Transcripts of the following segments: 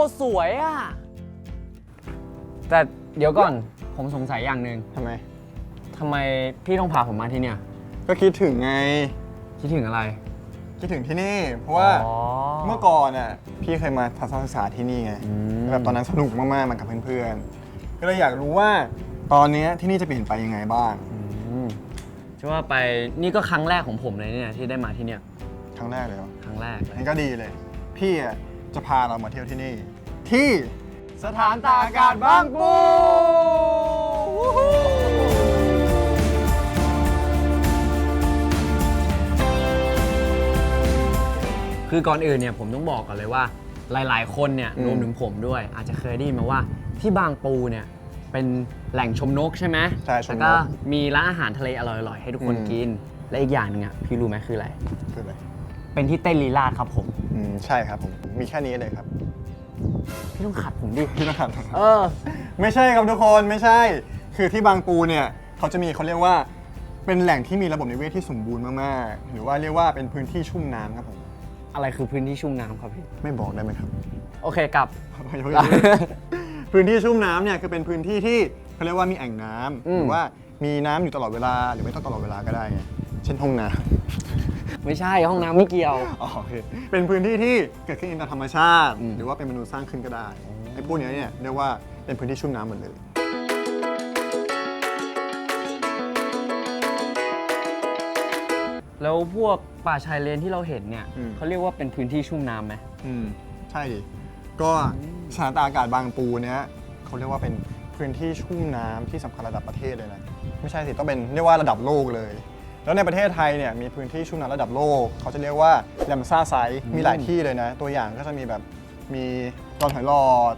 ตรสวยอะ แต่เดี๋ยวก่อนผมสงสัยอย่างหนึ่งทำไม ทำไมพี่ต้องพาผมมาที่เนี่ย ก็คิดถึงไง คิดถึงอะไร คิดถึงที่นี่ เพราะว่าอ๋อเมื่อก่อนอะพี่เคยมาทัศนศึกษาที่นี่ไงอืมแบบตอนนั้นสนุกมากๆมากับเพื่อนๆก็เลยอยากรู้ว่าตอนเนี้ยที่นี่จะเปลี่ยนไปยังไงบ้างอืมจะว่าไปนี่ก็ครั้งแรกของผมเลยเนี่ยที่ได้มาที่เนี่ย ครั้งแรกเลยเหรอครั้งแรกเลยงั้นก็ดีเลย พี่อะจะพาเรามาเที่ยวที่นี่ ที่ สถานตากอากาศบางปู คือก่อนอื่นเนี่ยผมต้องบอกก่อนเลยว่า หลาย ๆ คนเนี่ยรวมถึงผมด้วย อาจจะเคยได้ยินมาว่าที่บางปูเนี่ยเป็นแหล่งชมนกใช่ไหมใช่ชมแล้วนก็กมีร้านอาหารทะเลอร่อย ๆ ให้ทุกคนอืมกิน และอีกอย่างหนึงอะพี่รู้ไหมคืออะไร คืออะไรเป็นที่เต้นลีลาดครับผม อืมใช่ครับผม มีแค่นี้เลยครับ พี่ต้องขัดผมดิ พี่ต้องขัดเออ ไม่ใช่ครับทุกคนไม่ใช่ คือที่บางปูเนี่ยเขาจะมีเขาเรียกว่าเป็นแหล่งที่มีระบบนิเวศที่สมบูรณ์มากๆ หรือว่าเรียกว่าเป็นพื้นที่ชุ่มน้ำครับผม อะไรคือพื้นที่ชุ่มน้ำครับพี่ ไม่บอกได้ไหมครับ โอเคกลับ พื้นที่ชุ่มน้ำเนี่ยคือเป็นพื้นที่ที่เขาเรียกว่ามีแอ่งน้ำอืม หรือว่ามีน้ำอยู่ตลอดเวลาหรือไม่ต้องตลอดเวลาก็ได้ไงเช่นห้องน้ ไม่ใช่ห้องน้ำไม่เกี่ยวำอ๋อโอเคเป็นพื้นที่ที่เกิดขึ้นเองตามธรรมชาติ อืม หรือว่าเป็นมนุษย์สร้างขึ้นก็ได้ไอ้พวกเนี้ยเนี่ยเรียกว่าเป็นพื้นที่ชุ่มน้ำหมดเลย แล้วพวกป่าชายเลนที่เราเห็นเนี่ยอืม เขาเรียกว่าเป็นพื้นที่ชุ่มน้ำไหมอืมใช่ดิก็สถานตากอากาศบางปูเนี้ยเขาเรียกว่าเป็นพื้นที่ชุ่มน้ำที่สำคัญระดับประเทศเลยนะไม่ใช่สิต้องเป็นเรียกว่าระดับโลกเลย แล้วในประเทศไทยเนี่ยมีพื้นที่ชุ่มน้ำระดับโลก เขาจะเรียกว่าแลมซ่าไซต์มีหลายที่เลยนะ ตัวอย่างก็จะมีแบบมีดอนหอยหลอด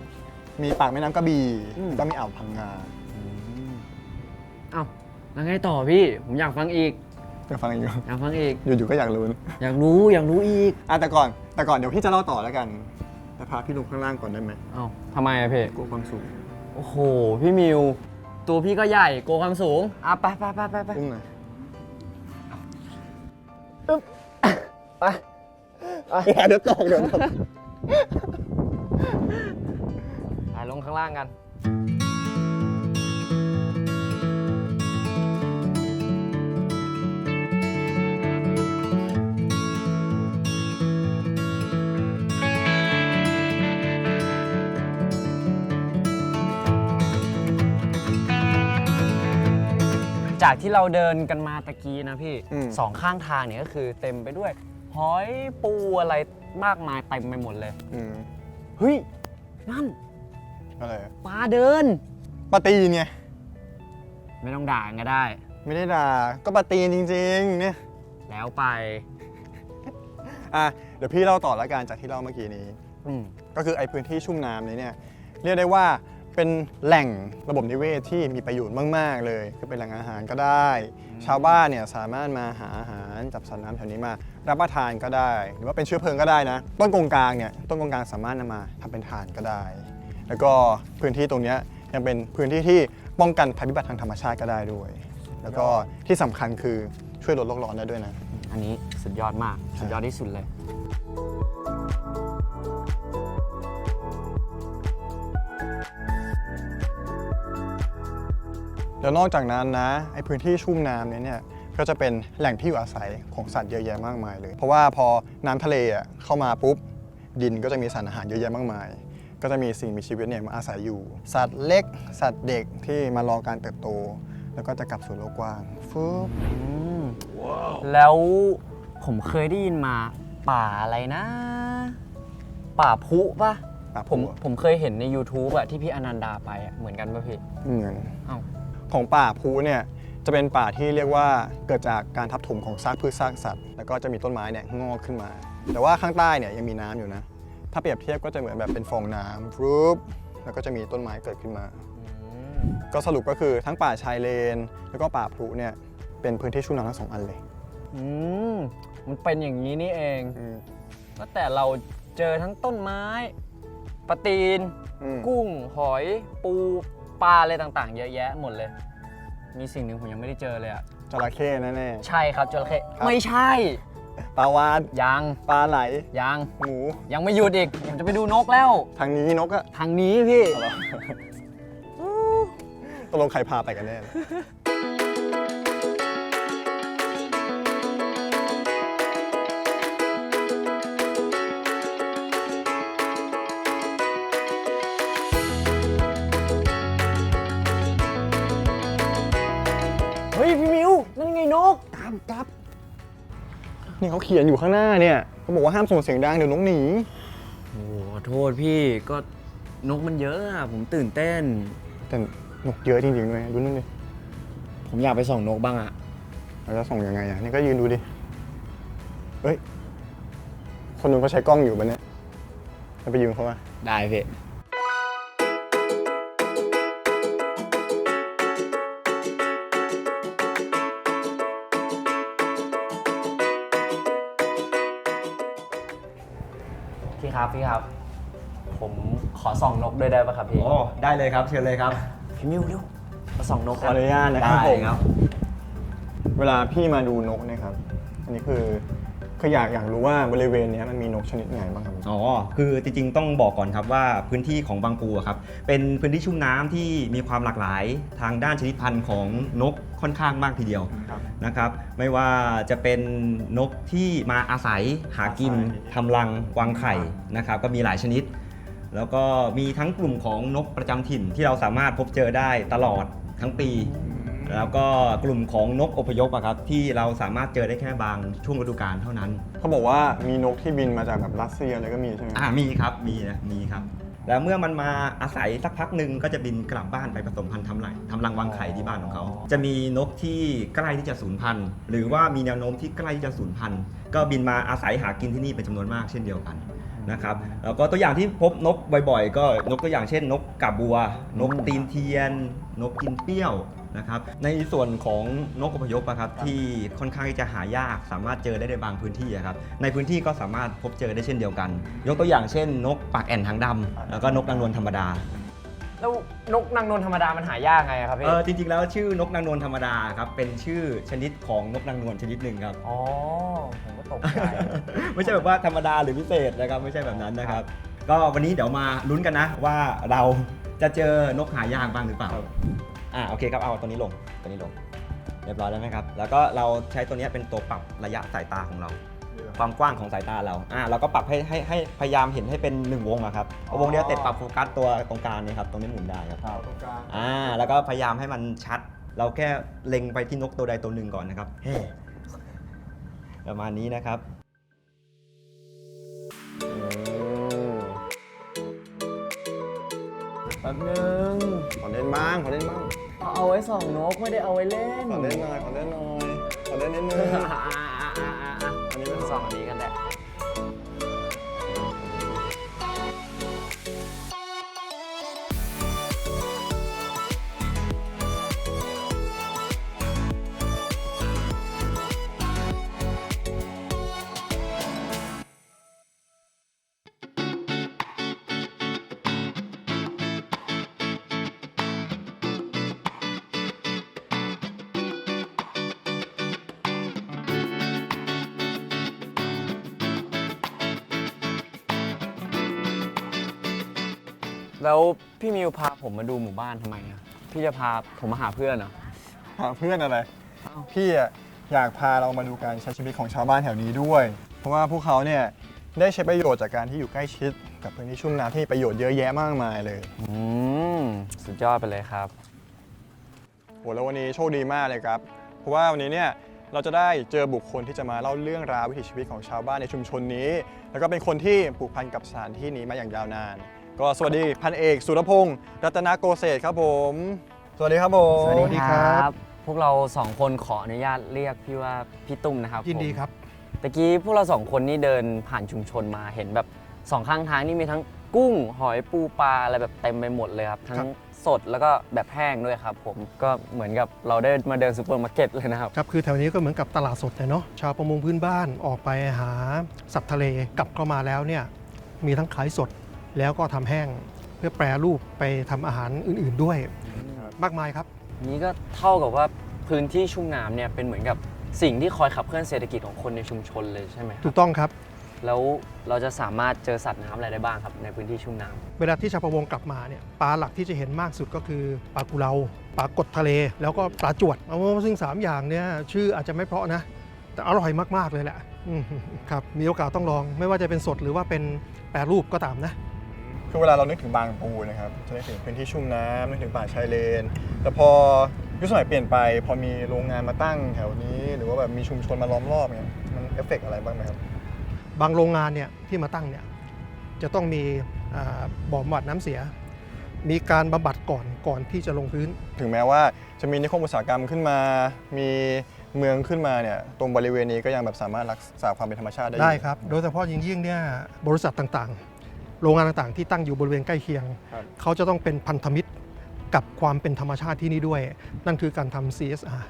มีปากแม่น้ำกระบี่ก็มีอ่าวพังงาเอ้าแล้วไงต่อพี่ ผมอยากฟังอีก จะฟังอยู่ อยากฟังอีก อยู่ๆก็อยากรู้อยากรู้อยากรู้อีก อะแต่ก่อนแต่ก่อนเดี๋ยวพี่จะเล่าต่อแล้วกันแต่พาพี่ลงข้างล่างก่อนได้ไหมเอ้าทำไมอะพี่กลัวความสูงโอ้โห พี่มิว ตัวพี่ก็ใหญ่โกลัวความสูงอะไปไปไปไปไปอุ้มหน่อย ไปเดี๋ยวตกเดี๋ยวตกไปลงข้างล่างกัน จากที่เราเดินกันมาตะกี้นะพี่อืม สองข้างทางเนี่ยก็คือเต็มไปด้วย หอยปูอะไรมากมายเต็มไปหมดเลย อืมเฮ้ย นั่นอะไรปลาเดินปลาตีนไงไม่ต้องด่าก็ได้ ไม่ได้ด่าก็ปลาตีนจริงๆเนี่ยแล้วไป อะเดี๋ยวพี่เล่าต่อแล้วกันจากที่เล่าเมื่อกี้นี้ อืม ก็คือไอ้พื้นที่ชุ่มน้ำนี้เนี่ยเรียกได้ว่า เป็นแหล่งระบบนิเวศที่มีประโยชน์มากๆเลย คือเป็นแหล่งอาหารก็ได้ ชาวบ้านเนี่ยสามารถมาหาอาหารจับสัตว์น้ำแถวนี้มารับประทานก็ได้ หรือว่าเป็นเชื้อเพลิงก็ได้นะ ต้นกงกลางเนี่ยต้นกงกลางสามารถนำมาทำเป็นถ่านก็ได้ แล้วก็พื้นที่ตรงเนี้ยยังเป็นพื้นที่ที่ป้องกันภัยพิบัติทางธรรมชาติก็ได้ด้วย แล้วก็ที่สำคัญคือช่วยลดโลกร้อนได้ด้วยนะ อันนี้สุดยอดมากสุดยอดที่สุดเลย แล้วนอกจากนั้นนะไอพื้นที่ชุ่มน้ำเนี้เนี่ยก็จะเป็นแหล่งที่อยู่อาศัยของสัตว์เยอะแยะมากมายเลย เพราะว่าพอน้ำทะเลอะเข้ามาปุ๊บดินก็จะมีสารอาหารเยอะแยะมากมาย ก็จะมีสิ่งมีชีวิตเนี่ยมาอาศัยอยู่ สัตว์เล็ก สัตว์เด็กที่มารอการเติบโต แล้วก็จะกลับสู่โลกกว้างฟึบอืมแล้วผมเคยได้ยินมาป่าอะไรนะ ป่าพุปะอะผมผมเคยเห็นใน YouTube อะที่พี่อนันดาไปอะเหมือนกันปะพี่เหมือนเอ้า ของป่าพูเนี่ยจะเป็นป่าที่เรียกว่าเกิดจากการทับถมของซากพืชซากสัตว์ แล้วก็จะมีต้นไม้เนี่ยงอกขึ้นมา แต่ว่าข้างใต้เนี่ยยังมีน้ำอยู่นะ ถ้าเปรียบเทียบก็จะเหมือนแบบเป็นฟองน้ำฟรุบแล้วก็จะมีต้นไม้เกิดขึ้นมา ก็สรุปก็คือทั้งป่าชายเลน แล้วก็ป่าพลุเนี่ยเป็นพื้นที่ชุ่มน้ำทั้งสองอันเลย อืมมันเป็นอย่างนี้นี่เองอืมก็แต่เราเจอทั้งต้นไม้ปลาตีน อืม กุ้งหอยปู ปลาอะไรต่างๆ เยอะแยะหมดเลย มีสิ่งหนึ่งผมยังไม่ได้เจอเลยอะจระเข้แน่ ใช่ครับจระเข้ครับ ไม่ใช่ปลาวานยัง ปลาไหล ยัง หมู ยังไม่หยุดอีก ผมจะไปดูนกแล้ว ทางนี้นกอะทางนี้พี่ ตกลงใครพาไปกันแน่เามกลับนี่เขาเขียนอยู่ข้างหน้าเนี่ยเขาบอกว่าห้ามส่งเสียงดังเดี๋ยวนกหนีโอ้ขอโทษพี่ก็นกมันเยอะอะผมตื่นเต้น แต่นกเยอะจริงๆด้วยดูนั่นดิผมอยากไปส่องนกบ้างอะเราจะส่งยังไงอะนี่ก็ยืนดูดิเฮ้ยคนนู้นเขาใช้กล้องอยู่ปะเนี่ยเราไปยืมเขามาได้พี่ พี่ครับพี่ครับ ผมขอส่องนกด้วยได้ปะครับพี่ โอ้ได้เลยครับเชิญเลยครับพี่มิวเร็วมาส่องนกขออนุญาตนะครับได้ผมครับเวลาพี่มาดูนกเนะครับ อันนี้คือ คืออยากอยากรู้ว่าบริเวณเนี้ยมันมีนกชนิดไหนบ้างครับ อ๋อ คือจริงๆ ต้องบอกก่อนครับว่าพื้นที่ของบางปูอะครับ เป็นพื้นที่ชุ่มน้ำที่มีความหลากหลายทางด้านชนิดพันธุ์ของนกค่อนข้างมากทีเดียวครับนะครับ ไม่ว่าจะเป็นนกที่มาอาศัยหากินอาศัย ทำรังวางไข่นะครับ ก็มีหลายชนิด แล้วก็มีทั้งกลุ่มของนกประจำถิ่นที่เราสามารถพบเจอได้ตลอดทั้งปี แล้วก็กลุ่มของนกอพยพอะครับที่เราสามารถเจอได้แค่บางช่วงฤดูกาลเท่านั้น เขาบอกว่ามีนกที่บินมาจากแบบรัสเซียอะไรก็มีใช่ไหมอ่ามีครับมีนะมีครับ แล้วเมื่อมันมาอาศัยสักพักหนึ่งก็จะบินกลับบ้านไปผสมพันธุ์ทำไรทำรังวางไข่ที่บ้านของเขา จะมีนกที่ใกล้ที่จะสูญพันธุ์หรือว่ามีแนวโน้มที่ใกล้ที่จะสูญพันธุ์ก็บินมาอาศัยหากินที่นี่เป็นจำนวนมากเช่นเดียวกัน นะครับแล้วก็ตัวอย่างที่พบนกบ่อยๆ ก็นกตัวอย่างเช่น นกกาบบัว นกตีนเทียน นกกินเปรี้ยวนะครับในส่วนของนกอพยพอะครับที่ค่อนข้างที่จะหายากสามารถเจอได้ในบางพื้นที่อะครับในพื้นที่ก็สามารถพบเจอได้เช่นเดียวกัน ยกตัวอย่างเช่น นกปากแอ่นหางดำแล้วก็นกนางนวลธรรมดา แล้วนกนางนวลธรรมดามันหายากไงอะครับพี่เออจริงๆแล้วชื่อนกนางนวลธรรมดาครับเป็นชื่อชนิดของนกนางนวลชนิดหนึ่งครับ อ๋อผมก็ ตกใจ ไม่ใช่แบบว่าธรรมดาหรือพิเศษนะครับไม่ใช่แบบนั้นนะครับ ก็วันนี้เดี๋ยวมาลุ้นกันนะว่าเราจะเจอนกหายากบ้างหรือเปล่าอ่าโอเคครับเอาตัวนี้ลงตัวนี้ลง เรียบร้อยแล้วนะครับ แล้วก็เราใช้ตัวนี้เป็นตัวปรับระยะสายตาของเรา ความกว้างของสายตาเราอ่าเราก็ปรับให้ให้ให้พยายามเห็นให้เป็นหนึ่งวงอะครับเอาวงเดียวเสร็จปรับโฟกัสตัวตรงกลางนี่ครับตรงนี้หมุนได้ครับตรงกลางอ่าแล้วก็พยายามให้มันชัด เราแค่เล็งไปที่นกตัวใดตัวหนึ่งก่อนนะครับเฮ้ ประมาณนี้นะครับแป๊บนึงขอเล่นบ้างขอเล่นบ้างเอาเอาไว้ส่องนกไม่ได้เอาไว้เล่นขอเล่นหน่อยขอเล่นหน่อยขอเล่นนิดนึงอ่าอ่าอ่าอ่าอ่าอันนี้ไม่ส่ส่อองงอันนี้กัน แล้วพี่มิวพาผมมาดูหมู่บ้านทำไมอะพี่จะพาผมมาหาเพื่อนเหรอ หาเพื่อนอะไร อ้าว พี่อะอยากพาเรามาดูการใช้ชีวิตของชาวบ้านแถวนี้ด้วย เพราะว่าพวกเขาเนี่ยได้ใช้ประโยชน์จากการที่อยู่ใกล้ชิด กับพื้นที่ชุ่มน้ำที่มีประโยชน์เยอะแยะมากมายเลยอืมสุดยอดไปเลยครับ โหแล้ววันนี้โชคดีมากเลยครับ เพราะว่าวันนี้เนี่ยเราจะได้เจอบุคคลที่จะมาเล่าเรื่องราววิถีชีวิตของชาวบ้านในชุมชนนี้ แล้วก็เป็นคนที่ผูกพันกับสถานที่นี้มาอย่างยาวนาน ก็สวัสดีพันเอกสุรพงศ์รัตนโกเศษครับผม สวัสดีครับผมสวัสดีครับ พวกเราสองคนขออนุญาตเรียกพี่ว่าพี่ตุ้มนะครับยินดีผมครับตะกี้พวกเราสองคนนี่เดินผ่านชุมชนมาเห็นแบบสองข้างทางนี่มีทั้งกุ้งหอยปูปลาอะไรแบบเต็มไปหมดเลยครับ ทั้งสดแล้วก็แบบแห้งด้วยครับ ผมก็เหมือนกับเราได้มาเดินซูเปอร์มาร์เก็ตเลยนะครับครับคือแถวนี้ก็เหมือนกับตลาดสดเลยเนาะชาวประมงพื้นบ้านออกไปหาสัตว์ทะเลกลับเข้ามาแล้วเนี่ยมีทั้งขายสด แล้วก็ทำแห้งเพื่อแปรรูปไปทำอาหารอื่นๆด้วยมากมายครับ นี้ก็เท่ากับว่าพื้นที่ชุ่มน้ำเนี่ยเป็นเหมือนกับสิ่งที่คอยขับเคลื่อนเศรษฐกิจของคนในชุมชนเลยใช่ไหมคถูรับกต้องครับ แล้วเราจะสามารถเจอสัตว์น้ำอะไรได้บ้างครับ ในพื้นที่ชุ่มน้ำเวลาที่ชาวประมงกลับมาเนี่ยปลาหลักที่จะเห็นมากสุดก็คือปลากุเลาปลากดทะเล แล้วก็ปลาจวดเอาซึ่ง 3 อย่างเนี่ยชื่ออาจจะไม่เพราะนะ แต่อร่อยมาก ๆ เลยแหละอืมครับมีโอกาสต้องลองไม่ว่าจะเป็นสดหรือว่าเป็นแปรรูปก็ตามนะ คือเวลาเรานึกถึงบางปูนะครับจะนึกถึงพื้นที่ชุ่มน้ำนึกถึงป่าชายเลน แต่พอยุคสมัยเปลี่ยนไป พอมีโรงงานมาตั้งแถวนี้ หรือว่าแบบมีชุมชนมาล้อมรอบเนี่ยมันเอฟเฟกต์อะไรบ้างไหมครับบางโรงงานเนี่ยที่มาตั้งเนี่ยจะต้องมีอ่าบ่อบำบัดน้ำเสีย มีการบำบัดก่อนก่อนที่จะลงพื้น ถึงแม้ว่าจะมีนิคมอุตสาหกรรมขึ้นมา มีเมืองขึ้นมาเนี่ยตรงบริเวณนี้ก็ยังแบบสามารถรักษาความเป็นธรรมชาติได้อยู่ ได้ครับ โดยเฉพาะยิ่งยิ่งๆเนี่ยบริษัทต่างๆ โรงงานต่างๆ ที่ตั้งอยู่บริเวณใกล้เคียง ครับเขาจะต้องเป็นพันธมิตรกับความเป็นธรรมชาติที่นี่ด้วย นั่นคือการทำ CSR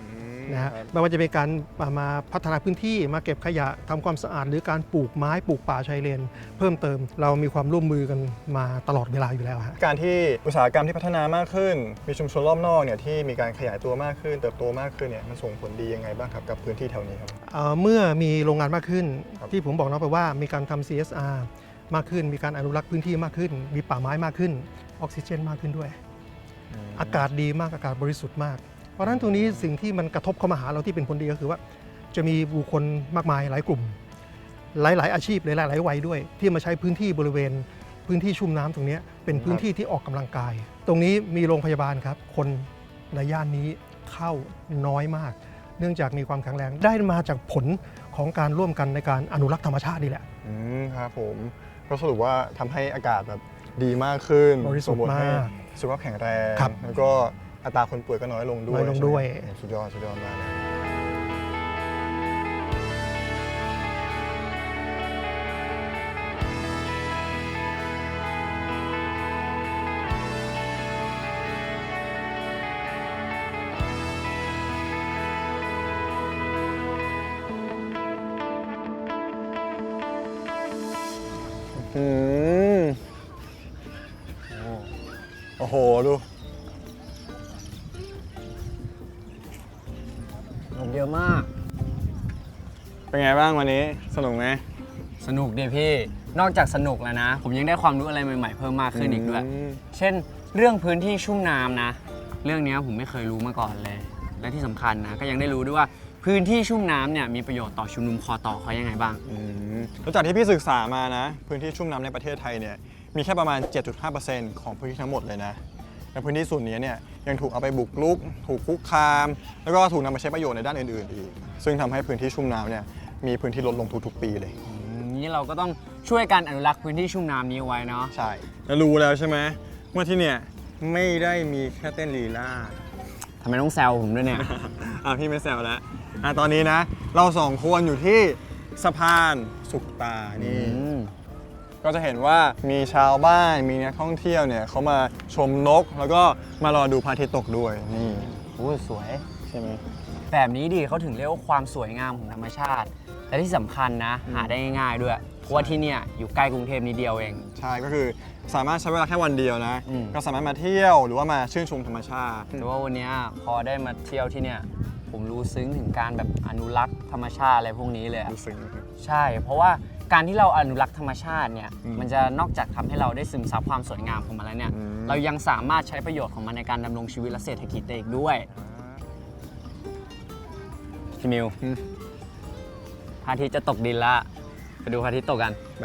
อืมนะฮะครับไม่ว่าจะเป็นการมามาพัฒนาพื้นที่มาเก็บขยะทำความสะอาด หรือการปลูกไม้ปลูกป่าชายเลน เพิ่มเติมเรามีความร่วมมือกันมาตลอดเวลาอยู่แล้วฮะ การที่อุตสาหกรรมที่พัฒนามากขึ้น มีชุมชนรอบนอกเนี่ยที่มีการขยายตัวมากขึ้น เติบโตมากขึ้นเนี่ยมันส่งผลดียังไงบ้างครับกับพื้นที่แถวนี้ครับ เอ่อเมื่อมีโรงงานมากขึ้นครับที่ผมบอกน้องไปว่ามีการทำ CSR มากขึ้น มีการอนุรักษ์พื้นที่มากขึ้น มีป่าไม้มากขึ้น ออกซิเจนมากขึ้นด้วย อากาศดีมากอากาศบริสุทธิ์มาก เพราะฉะนั้นตรงนี้สิ่งที่มันกระทบเข้ามาหาเราที่เป็นผลดีก็คือว่า จะมีบุคคลมากมายหลายกลุ่ม หลาย ๆ อาชีพหลายหลายๆวัยด้วย ที่มาใช้พื้นที่บริเวณพื้นที่ชุ่มน้ำตรงเนี้ยเป็นพื้นที่ที่ออกกำลังกาย ตรงนี้มีโรงพยาบาลครับ คนในย่านนี้เข้าน้อยมาก เนื่องจากมีความแข็งแรงได้มาจากผลของการร่วมกันในการอนุรักษ์ธรรมชาตินี่แหละ อืมครับผม ก็สรุปว่าทำให้อากาศแบบดีมากขึ้นบริสุทธิ์งผลให้มากสุขภาพแข็งแรง ครับแล้วก็อัตราคนป่วยก็น้อยลงด้วยน้อยลงด้วย ใช่ไหมโอ้สุดยอดสุดยอดมากเลย โอ้โห ดูเยอะมาก เป็นไงบ้างวันนี้ สนุกไหมสนุกดีพี่ นอกจากสนุกแล้วนะ ผมยังได้ความรู้อะไรใหม่ๆเพิ่มมากขึ้นอีกด้วย มเช่น เรื่องพื้นที่ชุ่มน้ำนะ เรื่องเนี้ยผมไม่เคยรู้มาก่อนเลย และที่สำคัญนะก็ยังได้รู้ด้วยว่าพื้นที่ชุ่มน้ำเนี่ยมีประโยชน์ต่อชุมนุมคอต่อเขายังไงบ้าง อืมแล้วจากที่พี่ศึกษามานะ พื้นที่ชุ่มน้ำในประเทศไทยเนี่ย มีแค่ประมาณ 7.5%ของพื้นที่ทั้งหมดเลยนะและพื้นที่ส่วนนี้เนี่ยยังถูกเอาไปบุกรุก ถูกคุกคาม แล้วก็ถูกนำมาใช้ประโยชน์ในด้านอื่นๆอีก ซึ่งทำให้พื้นที่ชุ่มน้ำเนี่ยมีพื้นที่ลดลงทุกๆปีเลยอืมนี้เราก็ต้องช่วยกันอนุรักษ์พื้นที่ชุ่มน้ำนี้เอาไว้เนาะ ใช่ แล้วรู้แล้วใช่ไหมว่าที่เนี่ยไม่ได้มีแค่เต้นลีลาดทำไมต้องแซวผมด้วยเนี่ย อะพี่ไม่แซวแล้วอะตอนนี้นะ เราสองคนอยู่ที่สะพานสุขตานี่อืม ก็จะเห็นว่ามีชาวบ้านมีนักท่องเที่ยวเนี่ยเขามาชมนก แล้วก็มารอดูพระอาทิตย์ตกด้วยนี่โอ้ยสวย ใช่ไหม แบบนี้ดีเขาถึงเรียกว่าความสวยงามของธรรมชาติ และที่สำคัญนะ หาได้ง่ายๆด้วย เพราะว่าที่เนี่ยอยู่ใกล้กรุงเทพนิดเดียวเอง ใช่ก็คือสามารถใช้เวลาแค่วันเดียวนะ อืม ก็สามารถมาเที่ยวหรือว่ามาชื่นชมธรรมชาติ แต่ว่าวันเนี้ยพอได้มาเที่ยวที่เนี่ย ผมรู้ซึ้งถึงการแบบอนุรักษ์ธรรมชาติอะไรพวกนี้เลยอะดูซึ้งนะครับ ใช่ เพราะว่า การที่เราอนุรักษ์ธรรมชาติเนี่ยอืมมันจะนอกจากทำให้เราได้ซึมซับความสวยงามของมันแล้วเนี่ยอืม เรายังสามารถใช้ประโยชน์ของมันในการดำรงชีวิตและเศรษฐกิจได้อีกด้วยพี่มิวอืมพระอาทิตย์จะตกดินละไปดูพระอาทิตย์ตกกัน ไป